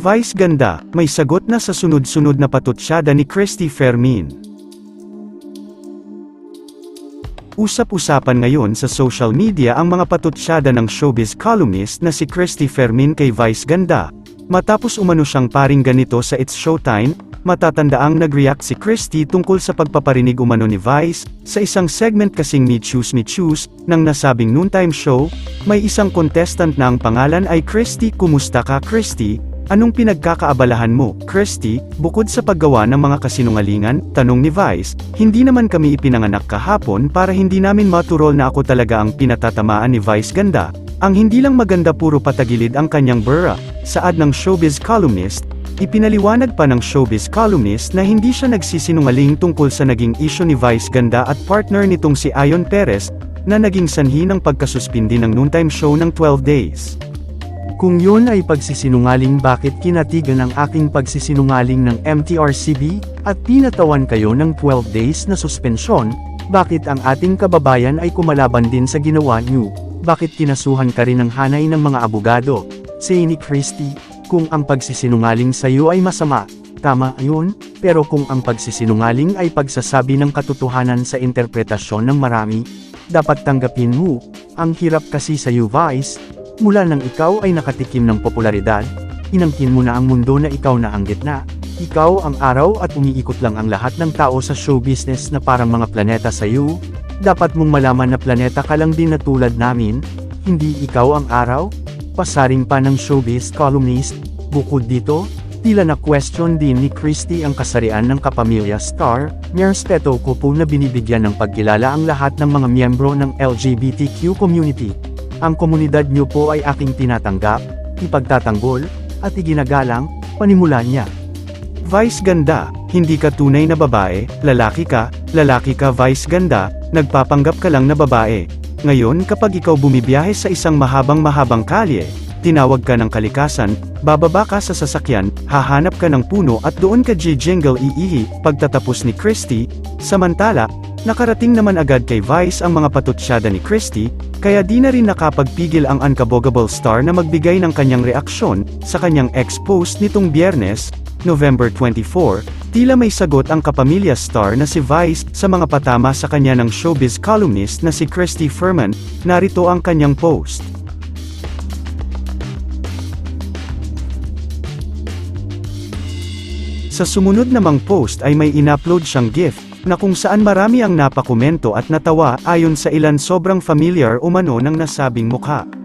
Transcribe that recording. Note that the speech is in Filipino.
Vice ganda, may sagot na sa sunod-sunod na patutsyada ni Christy Fermin. Usap-usapan ngayon sa social media ang mga patutsyada ng showbiz columnist na si Christy Fermin kay Vice Ganda. Matapos umano siyang paring ganito sa It's Showtime, matatandaang nag-react si Christy tungkol sa pagpaparinig umano ni Vice, sa isang segment kasing Me Choose Me Choose, ng nasabing noontime show, may isang contestant na ang pangalan ay Christy Kumusta ka Christy? Anong pinagkakaabalahan mo, Christy, bukod sa paggawa ng mga kasinungalingan? Tanong ni Vice, hindi naman kami ipinanganak kahapon para hindi namin maturol na ako talaga ang pinatatamaan ni Vice Ganda. Ang hindi lang maganda puro patagilid ang kanyang bura. Saad ng showbiz columnist, ipinaliwanag pa ng showbiz columnist na hindi siya nagsisinungaling tungkol sa naging issue ni Vice Ganda at partner nitong si Ayon Perez, na naging sanhi ng pagkasuspindi ng noontime show ng 12 days. Kung yun ay pagsisinungaling bakit kinatigan ang aking pagsisinungaling ng MTRCB, at pinatawan kayo ng 12 days na suspensyon, bakit ang ating kababayan ay kumalaban din sa ginawa niyo? Bakit kinasuhan ka rin ng hanay ng mga abogado? Say ni Christie, kung ang pagsisinungaling sa iyo ay masama, tama yun, pero kung ang pagsisinungaling ay pagsasabi ng katotohanan sa interpretasyon ng marami, dapat tanggapin mo, ang hirap kasi sa iyo Vice, Mula nang ikaw ay nakatikim ng popularidad, inangkin mo na ang mundo na ikaw na ang gitna. Ikaw ang araw at umiikot lang ang lahat ng tao sa show business na parang mga planeta sa iyo. Dapat mong malaman na planeta ka lang din na tulad namin, hindi ikaw ang araw. Pasaring pa ng showbiz columnist, bukod dito, tila na question din ni Christie ang kasarian ng kapamilya star, may respeto ko po na binibigyan ng pagkilala ang lahat ng mga miyembro ng LGBTQ community. Ang komunidad niyo po ay aking tinatanggap, ipagtatanggol, at iginagalang, panimula niya. Vice ganda, hindi ka tunay na babae, lalaki ka, lalaki ka vice ganda, nagpapanggap ka lang na babae. Ngayon kapag ikaw bumibiyahe sa isang mahabang-mahabang kalye, tinawag ka ng kalikasan, bababa ka sa sasakyan, hahanap ka ng puno at doon ka jingle iihi, pagtatapos ni Christie, samantala, nakarating naman agad kay Vice ang mga patutsyada ni Christie, kaya di na rin nakapagpigil ang unkabogable star na magbigay ng kanyang reaksyon, sa kanyang ex-post nitong biyernes, November 24, tila may sagot ang kapamilya star na si Vice, sa mga patama sa kanya ng showbiz columnist na si Christy Furman, narito ang kanyang post. Sa sumunod namang post ay may inupload siyang GIF, na kung saan marami ang napakomento at natawa ayon sa ilan sobrang familiar umano ng nasabing mukha.